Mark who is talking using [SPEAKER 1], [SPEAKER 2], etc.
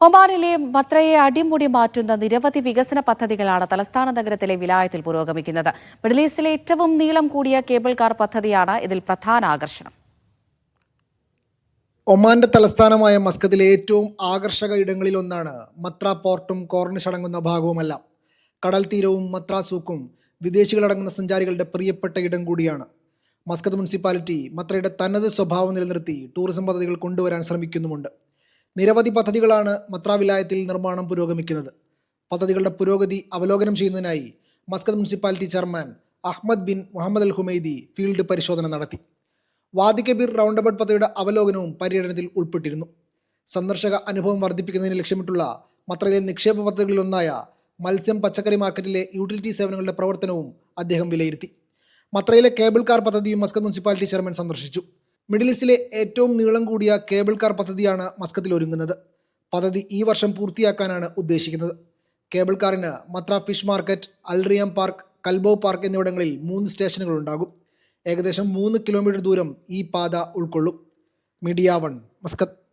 [SPEAKER 1] ഒമാനിലെ മത്രയെ അടിമുടി മാറ്റുന്ന നിരവധി വികസന പദ്ധതികളാണ് തലസ്ഥാന നഗരത്തിലെ വിലായത്തിൽ പുരോഗമിക്കുന്നത്. മിഡിൽ ഈസ്റ്റിലെ ഏറ്റവും നീളം കൂടിയ കേബിൾ കാർ പദ്ധതിയാണ് ഇതിൽ പ്രധാന ആകർഷണം.
[SPEAKER 2] ഒമാന്റെ തലസ്ഥാനമായ മസ്കത്തിലെ ഏറ്റവും ആകർഷക ഇടങ്ങളിൽ ഒന്നാണ് മത്ര പോർട്ടും കോർണിഷ് അടങ്ങുന്ന ഭാഗവുമെല്ലാം. കടൽ തീരവും മത്ര സൂക്കും വിദേശികളടങ്ങുന്ന സഞ്ചാരികളുടെ പ്രിയപ്പെട്ട ഇടം കൂടിയാണ്. മസ്കത്ത് മുനിസിപ്പാലിറ്റി മത്രയുടെ തനത് സ്വഭാവം നിലനിർത്തി ടൂറിസം പദ്ധതികൾ കൊണ്ടുവരാൻ ശ്രമിക്കുന്നുമുണ്ട്. നിരവധി പദ്ധതികളാണ് മത്ര വിലായത്തിൽ നിർമ്മാണം പുരോഗമിക്കുന്നത്. പദ്ധതികളുടെ പുരോഗതി അവലോകനം ചെയ്യുന്നതിനായി Muscat municipality chairman Ahmed bin Muhammad Al Humaidi field പരിശോധന നടത്തി. വാദി കബീർ റൗണ്ട് അബൌട്ട് പദ്ധതിയുടെ അവലോകനവും പര്യടനത്തിൽ ഉൾപ്പെട്ടിരുന്നു. സന്ദർശക അനുഭവം വർദ്ധിപ്പിക്കുന്നതിന് ലക്ഷ്യമിട്ടുള്ള മത്രയിലെ നിക്ഷേപ പദ്ധതികളിലൊന്നായ മത്സ്യം പച്ചക്കറി മാർക്കറ്റിലെ യൂട്ടിലിറ്റി സേവനങ്ങളുടെ പ്രവർത്തനവും അദ്ദേഹം വിലയിരുത്തി. മത്രയിലെ കേബിൾ കാർ പദ്ധതിയും മസ്കത്ത് മുനിസിപ്പാലിറ്റി ചെയർമാൻ സന്ദർശിച്ചു. മിഡിൽ ഈസ്റ്റിലെ ഏറ്റവും നീളം കൂടിയ കേബിൾ കാർ പദ്ധതിയാണ് മസ്കത്തിൽ ഒരുങ്ങുന്നത്. പദ്ധതി ഈ വർഷം പൂർത്തിയാക്കാനാണ് ഉദ്ദേശിക്കുന്നത്. കേബിൾ കാറിന് Mutrah fish market Al Riyam park Kalbuh park എന്നിവിടങ്ങളിൽ മൂന്ന് സ്റ്റേഷനുകൾ ഉണ്ടാകും. ഏകദേശം മൂന്ന് കിലോമീറ്റർ ദൂരം ഈ പാത ഉൾക്കൊള്ളും. Media One Muscat.